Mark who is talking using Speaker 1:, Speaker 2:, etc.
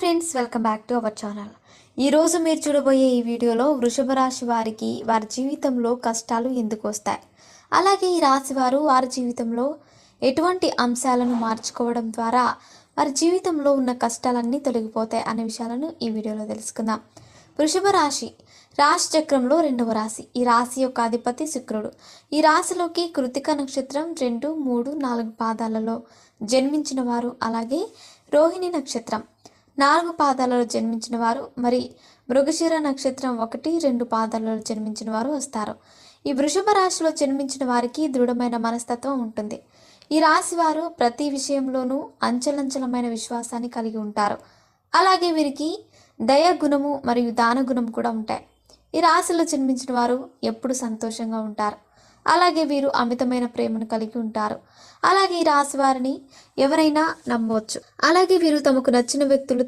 Speaker 1: Friends welcome back to our channel. ఈరోజు మీరు చూడబోయే ఈ వీడియోలో వృషభ రాశి వారికి వారి జీవితంలో కష్టాలు ఎందుకు వస్తాయి? అలాగే ఈ రాశి వారు వారి జీవితంలో ఎటువంటి అంశాలను మార్చుకోవడం ద్వారా వారి జీవితంలో ఉన్న కష్టాలన్నీ తొలగిపోతాయి అనే విషయాలను ఈ వీడియోలో తెలుసుకుందాం. వృషభ రాశి రాశి చక్రంలో రెండవ రాశి. ఈ రాశి యొక్క అధిపతి శుక్రుడు. ఈ రాశిలోకి కృతిక నక్షత్రం రెండు మూడు నాలుగు పాదాలలో జన్మించిన వారు అలాగే రోహిణి నక్షత్రం. నాలుగు పాదాలలో జన్మించిన వారు మరి మృగశిర నక్షత్రం ఒకటి రెండు పాదాలలో జన్మించిన వారు వస్తారు. ఈ వృషభ రాశిలో జన్మించిన వారికి దృఢమైన మనస్తత్వం ఉంటుంది. ఈ రాశి వారు ప్రతి విషయంలోనూ అంచలంచలమైన విశ్వాసాన్ని కలిగి ఉంటారు. అలాగే వీరికి దయ గుణము మరియు దాన గుణం కూడా ఉంటాయి. ఈ రాశిలో జన్మించిన వారు ఎప్పుడు సంతోషంగా ఉంటారు. అలాగే వీరు అమితమైన ప్రేమను కలిగి ఉంటారు. అలాగే ఈ రాశి వారిని ఎవరైనా నమ్మవచ్చు. అలాగే వీరు తమకు నచ్చిన వ్యక్తులు